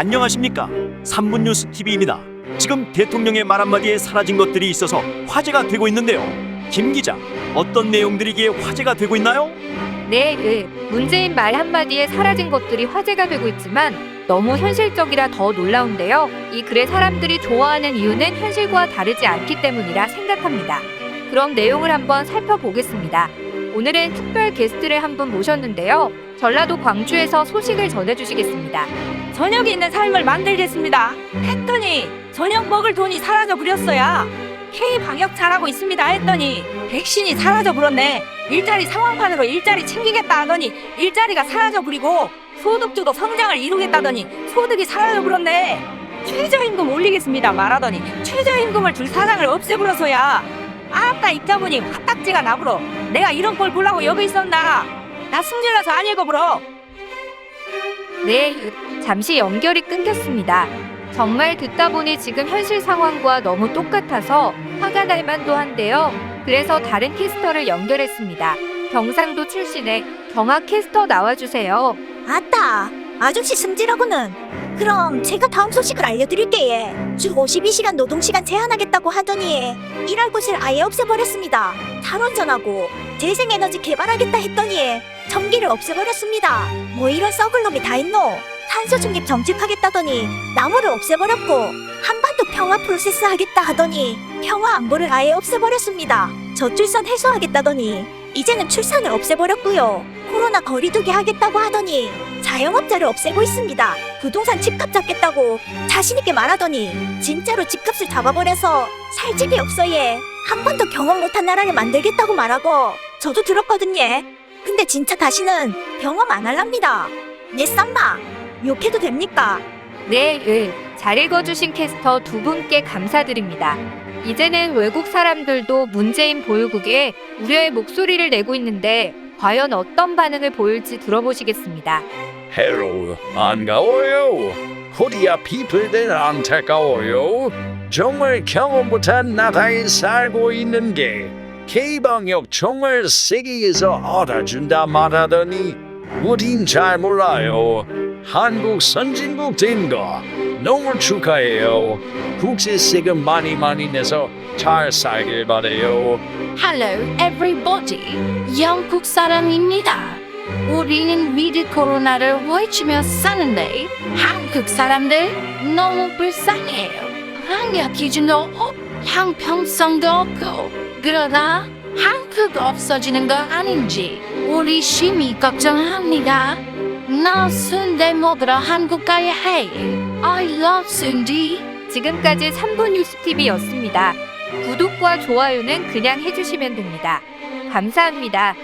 안녕하십니까? 3분 뉴스 TV입니다. 지금 대통령의 말 한마디에 사라진 것들이 있어서 화제가 되고 있는데요. 김 기자, 어떤 내용들이기에 화제가 되고 있나요? 네, 네. 문재인 말 한마디에 사라진 것들이 화제가 되고 있지만 너무 현실적이라 더 놀라운데요. 이 글의 사람들이 좋아하는 이유는 현실과 다르지 않기 때문이라 생각합니다. 그럼 내용을 한번 살펴보겠습니다. 오늘은 특별 게스트를 한 분 모셨는데요. 전라도 광주에서 소식을 전해주시겠습니다. 저녁이 있는 삶을 만들겠습니다. 했더니 저녁 먹을 돈이 사라져 버렸어야. K 방역 잘하고 있습니다 했더니 백신이 사라져 버렸네. 일자리 상황판으로 일자리 챙기겠다 하더니 일자리가 사라져 버리고 소득주도 성장을 이루겠다더니 소득이 사라져 버렸네. 최저임금 올리겠습니다 말하더니 최저임금을 줄 사장을 없애버려서야. 아따 입자보니 화딱지가 나불어. 내가 이런 걸 보려고 여기 있었나. 나 승질나서 안 읽어버려. 네, 잠시 연결이 끊겼습니다. 정말 듣다 보니 지금 현실 상황과 너무 똑같아서 화가 날 만도 한데요. 그래서 다른 캐스터를 연결했습니다. 경상도 출신의 경학 캐스터 나와주세요. 아따, 아저씨 승질하고는. 그럼 제가 다음 소식을 알려드릴게요. 주 52시간 노동시간 제한하겠다고 하더니 일할 곳을 아예 없애버렸습니다. 탈원전하고 재생에너지 개발하겠다 했더니 전기를 없애버렸습니다. 뭐 이런 썩을 놈이 다 있노? 탄소 중립 정책하겠다더니 나무를 없애버렸고 한반도 평화 프로세스 하겠다 하더니 평화 안보를 아예 없애버렸습니다. 저출산 해소하겠다더니 이제는 출산을 없애버렸고요. 코로나 거리두기 하겠다고 하더니 자영업자를 없애고 있습니다. 부동산 집값 잡겠다고 자신있게 말하더니 진짜로 집값을 잡아버려서 살 집이 없어 얘. 한 번도 경험 못한 나라를 만들겠다고 말하고 저도 들었거든요. 근데 진짜 다시는 경험 안 할랍니다. 얘 쌈마 욕해도 됩니까? 네, 네. 잘 읽어주신 캐스터 두 분께 감사드립니다. 이제는 외국 사람들도 문재인 보유국에 우려의 목소리를 내고 있는데 과연 어떤 반응을 보일지 들어보시겠습니다. 해로 반가워요. 코리아 피플들 안타까워요. 정말 경험 못한 나라에 살고 있는 게 K방역 정말 세계에서 알아준다 말하더니 우린 잘 몰라요. 한국 선진국 된 거 너무 축하해요. 국세 세금 많이 많이 내서 잘 살길 바래요. Hello, everybody. 영국 사람입니다. 우리는 위드 코로나를 외치며 사는데 한국 사람들 너무 불쌍해요. 방역 기준도 없, 형평성도 없고 그러다 한국 없어지는 거 아닌지 우리 심히 걱정합니다. 나 순대 먹으러 한국 가야 해. I love 순디. 지금까지 3분 뉴스 TV였습니다. 구독과 좋아요는 그냥 해주시면 됩니다. 감사합니다.